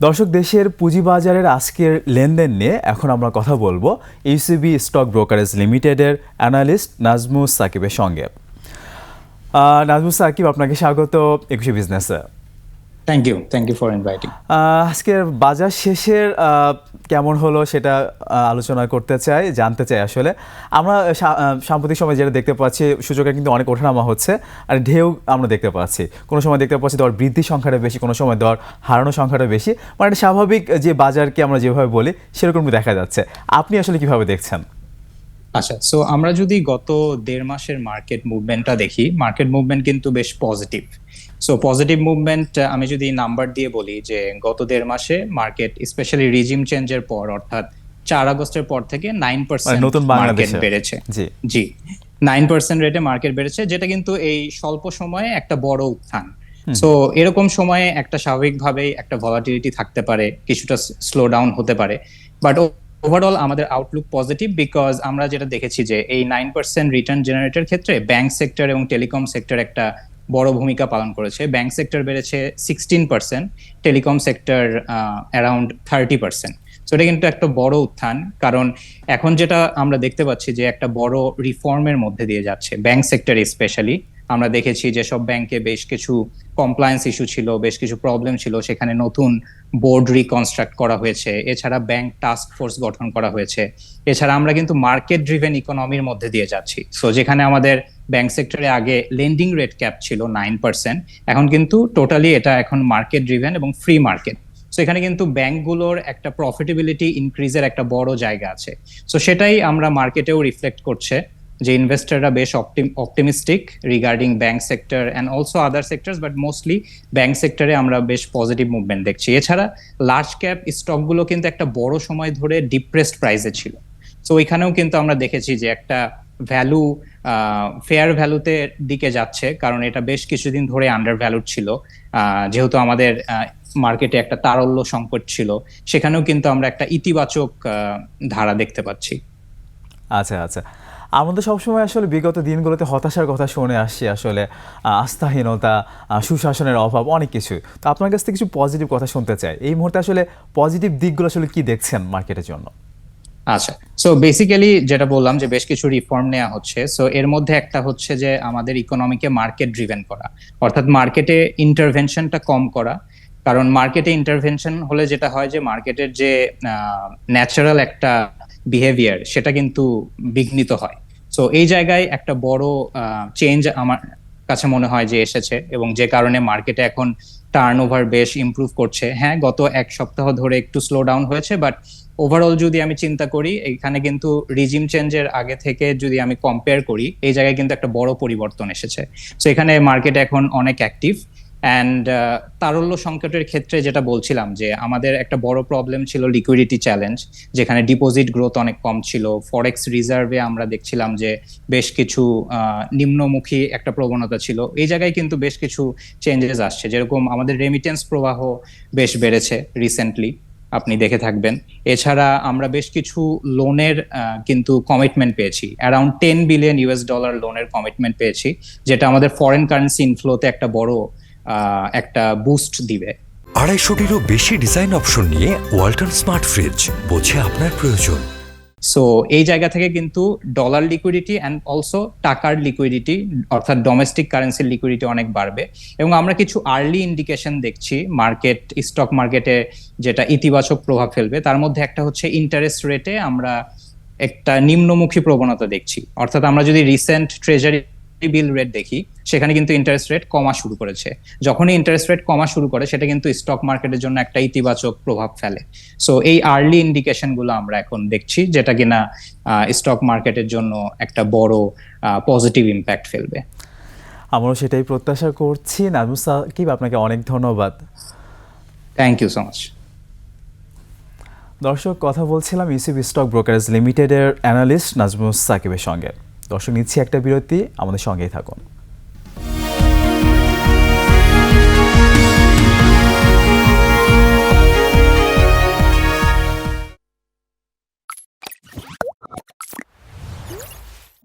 দর্শক দেশের পুঁজিবাজারের আজকের লেনদেন নিয়ে এখন আমরা কথা বলব ইউসিবি স্টক ব্রোকারেজ লিমিটেডের অ্যানালিস্ট নাজমু সাকিবের সঙ্গে। আহ, নাজমুস সাকিব আপনাকে স্বাগত একুশে বিজনেসে। Thank you thank you for inviting আজকের বাজার শেষের কেমন হলো সেটা আলোচনা করতে চাই, জানতে চাই আসলে। আমরা সাম্প্রতিক সময় যেটা দেখতে পাচ্ছি সূচকের কিন্তু অনেক ওঠানামা হচ্ছে, আর ঢেউ আমরা দেখতে পাচ্ছি। কোনো সময় দেখতে পাচ্ছি দর বৃদ্ধির সংখ্যাটা বেশি, কোনো সময় দর হারানোর সংখ্যাটা বেশি মানে স্বাভাবিক যে বাজারকে আমরা যেভাবে বলি সেরকমই দেখা যাচ্ছে। আপনি আসলে কীভাবে দেখছেন? আচ্ছা সো আমরা যদি গত দেড় মাসের মার্কেট মুভমেন্টটা দেখি মার্কেট মুভমেন্ট কিন্তু বেশ পজিটিভ সো পজিটিভ মুভমেন্ট আমি যদি নাম্বার দিয়ে বলি যে গত দেড় মাসে মার্কেট স্পেশালি রিজিম চেঞ্জের পর অর্থাৎ চার আগস্টের পর থেকে নাইন পার্সেন্ট মার্কেট বেড়েছে। জি। জি নাইন পার্সেন্ট রেটে মার্কেট বেড়েছে যেটা কিন্তু এই স্বল্প সময়ে একটা বড় উত্থান। সো এরকম সময়ে একটা স্বাভাবিকভাবেই একটা ভলাটিলিটি থাকতে পারে কিছুটা স্লো ডাউন হতে পারে। বাট ওভারঅল আমাদের আউটলুক পজিটিভ বিকজ আমরা যেটা দেখেছি যে এই নাইন পার্সেন্ট রিটার্ন জেনারেটের ক্ষেত্রে ব্যাংক সেক্টর এবং টেলিকম সেক্টর একটা বড় ভূমিকা পালন করেছে। ব্যাংক সেক্টর বেড়েছে sixteen percent telecom sector around thirty percent so এটা কিন্তু একটা বড় উত্থান কারণ এখন যেটা আমরা দেখতে পাচ্ছি যে একটা বড় রিফর্মের মধ্যে দিয়ে যাচ্ছে ব্যাংক সেক্টর স্পেশালি আমরা দেখেছি যে সব ব্যাংকে বেশ কিছু কমপ্লায়েন্স ইস্যু ছিল, বেশ কিছু প্রবলেম ছিল, সেখানে নতুন বোর্ড রিকনস্ট্রাক্ট করা হয়েছে, এছাড়া ব্যাংক টাস্ক ফোর্স গঠন করা হয়েছে। এছাড়া আমরা কিন্তু মার্কেট ড্রিভেন ইকোনমির মধ্যে দিয়ে যাচ্ছি। সো যেখানে আমাদের ব্যাংক সেক্টরে আগে লেন্ডিং রেট ক্যাপ ছিল নাইন পার্সেন্ট এখন কিন্তু টোটালি এটা এখন মার্কেট ড্রিভেন এবং ফ্রি মার্কেট সো এখানে কিন্তু ব্যাংকগুলোর একটা প্রফিটেবিলিটি ইনক্রিজের একটা বড় জায়গা আছে। সো সেটাই আমরা মার্কেটেও রিফ্লেক্ট করছে। যে ইনভেস্টররা বেশ optimistic regarding bank sector and also other sectors but mostly bank সেক্টরে আমরা বেশ পজিটিভ মুভমেন্ট দেখছি। এছাড়া লার্জ ক্যাপ স্টকগুলো কিন্তু একটা বড় সময় ধরে ডিপ্রেসড প্রাইসে ছিল। সো ওইখানেও কিন্তু আমরা দেখেছি যে একটা ভ্যালু ফেয়ার ভ্যালুতে দিকে যাচ্ছে, কারণ এটা বেশ কিছুদিন ধরে আন্ডার ভ্যালুড ছিল যেহেতু আমাদের মার্কেটে একটা তারল্য সংকট ছিল, সেখানেও কিন্তু আমরা একটা ইতিবাচক ধারা দেখতে পাচ্ছি। আচ্ছা আচ্ছা। আমাদের সবসময় আসলে বিগত দিনগুলোতে হতাশার কথা শুনে আসছি আসলে আস্থাহীনতা সুশাসনের অভাব, অনেক কিছু তো আপনার কাছ থেকে কিছু পজিটিভ কথা শুনতে চাই। এই মুহূর্তে আসলে পজিটিভ দিকগুলো আসলে কি দেখছেন মার্কেটের জন্য? আচ্ছা সো বেসিক্যালি যেটা বললাম যে বেশ কিছু রিফর্ম নেওয়া হচ্ছে। সো এর মধ্যে একটা হচ্ছে যে আমাদের ইকোনমিকে মার্কেট ড্রিভেন করা। অর্থাৎ মার্কেটে ইন্টারভেনশনটা কম করা। কারণ মার্কেটে ইন্টারভেনশন হলে যেটা হয় যে মার্কেটের যে ন্যাচারাল একটা বিহেভিয়ার সেটা কিন্তু বিঘ্নিত হয়। সো এই জায়গায় একটা বড় চেঞ্জ আমার কাছে মনে হয় যে এসেছে এবং যে কারণে মার্কেটে এখন টার্ন ওভার বেশ ইমপ্রুভ করছে। হ্যাঁ গত এক সপ্তাহ ধরে একটু স্লো ডাউন হয়েছে বাট ওভারঅল যদি আমি চিন্তা করি, এখানে কিন্তু রিজিম চেঞ্জের আগে থেকে যদি আমি কম্পেয়ার করি, এই জায়গায় কিন্তু একটা বড় পরিবর্তন এসেছে। সো এখানে মার্কেট এখন অনেক অ্যাক্টিভ অ্যান্ড তারল্য সংকটের ক্ষেত্রে যেটা বলছিলাম যে আমাদের একটা বড় প্রবলেম ছিল লিকুইডিটি চ্যালেঞ্জ যেখানে ডিপোজিট গ্রোথ অনেক কম ছিল। ফরেক্স রিজার্ভে আমরা দেখছিলাম যে বেশ কিছু নিম্নমুখী একটা প্রবণতা ছিল। এই জায়গায় কিন্তু বেশ কিছু চেঞ্জেস আসছে। যেরকম আমাদের রেমিটেন্স প্রবাহ বেশ বেড়েছে রিসেন্টলি আপনি দেখে থাকবেন। এছাড়া আমরা বেশ কিছু লোনের কিন্তু কমিটমেন্ট পেয়েছি। Around ten billion US dollar লোনের কমিটমেন্ট পেয়েছি, যেটা আমাদের ফরেন কারেন্সি ইনফ্লোতে একটা বড় একটা বুস্ট দিবে। আড়াইশোটিরও বেশি ডিজাইন অপশন নিয়ে ওয়ালটন স্মার্ট ফ্রিজ বোঝে আপনার প্রয়োজন। সো এই জায়গা থেকে কিন্তু ডলার লিকুইডিটি অ্যান্ড অলসো টাকার লিকুইডিটি অর্থাৎ ডোমেস্টিক কারেন্সির লিকুইডিটি অনেক বাড়বে। এবং আমরা কিছু আর্লি ইন্ডিকেশন দেখছি মার্কেট স্টক মার্কেটে যেটা ইতিবাচক প্রভাব ফেলবে তার মধ্যে একটা হচ্ছে ইন্টারেস্ট রেটে আমরা একটা নিম্নমুখী প্রবণতা দেখছি। অর্থাৎ আমরা যদি রিসেন্ট ট্রেজারি বিল রেট দেখি সেখানে কিন্তু ইন্টারেস্ট রেট কমা শুরু করেছে। যখনই ইন্টারেস্ট রেট কমা শুরু করে সেটা কিন্তু স্টক মার্কেটের জন্য একটা ইতিবাচক প্রভাব ফেলে। সো এই আর্লি ইন্ডিকেশনগুলো আমরা এখন দেখছি যেটা কিনা স্টক মার্কেটের জন্য একটা বড় পজিটিভ ইম্প্যাক্ট ফেলবে। আমরাও সেটাই প্রত্যাশা করছি। নাজমুস সাকিব আপনাকে অনেক ধন্যবাদ। থ্যাংক ইউ সো মাচ দর্শক কথা বলছিলাম ইউসিবি স্টক ব্রোকারেজ লিমিটেডের অ্যানালিস্ট নাজমুস সাকিবের সঙ্গে। দর্শক নিচ্ছি একটা বিরতি আমাদের সঙ্গেই থাকুন।